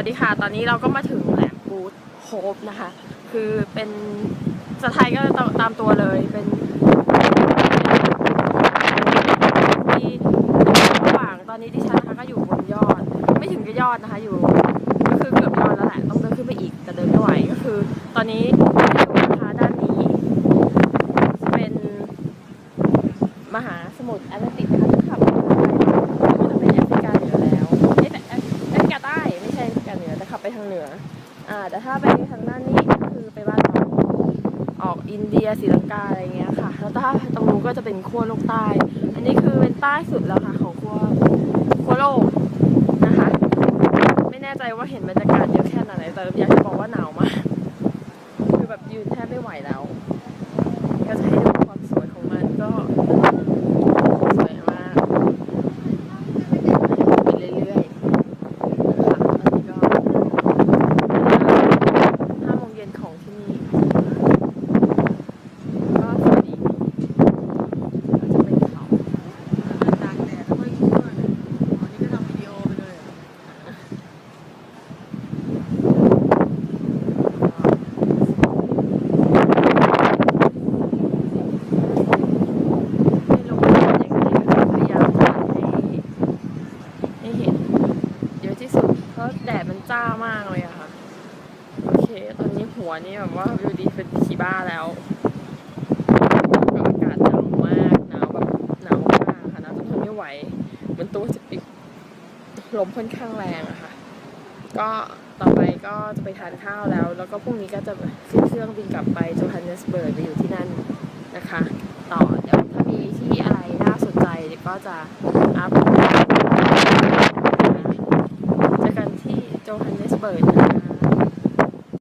สวัสดีค่ะ ตอนนี้เราก็มาถึงแหลมบูธโฮปนะคะ คือเป็นสไทยก็ตามตามตัวเลย เป็นที่ระหว่างตอนนี้ดิฉันนะคะก็อยู่บนยอด ไม่ถึงกับยอดนะคะ อยู่ ก็คือเกือบยอดแล้วแหละ ต้องเดินขึ้นไปอีก แต่เดินไม่ไหว ก็คือ ตอนนี้อยู่นะคะด้านนี้จะเป็นมหาสมุทรแอตแลนติกนะคะขับางเหนืออ่าแต่ถ้าไปทางด้านนี้ก็คือไปบ้านเราออกอินเดียศรีลังกาอะไรเงี้ยค่ะ แล้วถ้าตรงนู้นก็จะเป็นขั้วโลกใต้ อันนี้คือเป็นใต้สุดแล้วค่ะของขั้วขั้วโลกนะคะ ไม่แน่ใจว่าเห็นบรรยากาศเยอะแค่ไหนแต่อยากจะบอกว่าหนาวมากคือแบบยืนแทบไม่ไหวแล้ว ก็จะให้ดูความสวยของมันก็สวยมากไปเรื่อยๆนะคะตอนนี้ก็ห้าโมงเย็นของที่นี่ ก็สวยดีก็จะเป็นเขา ตากแดดแล้วก็ยิ่งด้วยอ๋อนี่ก็ทำวิดีโอไปเลยเหรอ ไม่รู้ว่าเป็นยังไงก็พยายามถ่ายให้ให้เห็นเยอะที่สุด เพ ราะแดดมันจ้ามากเลยอะค่ะ โอเค ตอนนี้หัวนี่แบบว่าดูดีเป็นขีบ้าแล้วอากาศหนาวมากหนาวแบบหนาวมากค่ะหนาวจนทนไม่ไหวเหมือนตัวจะปิดลมค่อนข้างแรงอะค่ะ ก็ต่อไปก็จะไปทานข้าวแล้ว แล้วก็พรุ่งนี้ก็จะขึ้นเครื่องบินกลับไปโจฮันเนสเบิร์กไปอยู่ที่นั่นนะคะ ต่อเดี๋ยวถ้ามีที่อะไรน่าสนใจก็จะอัพ เจ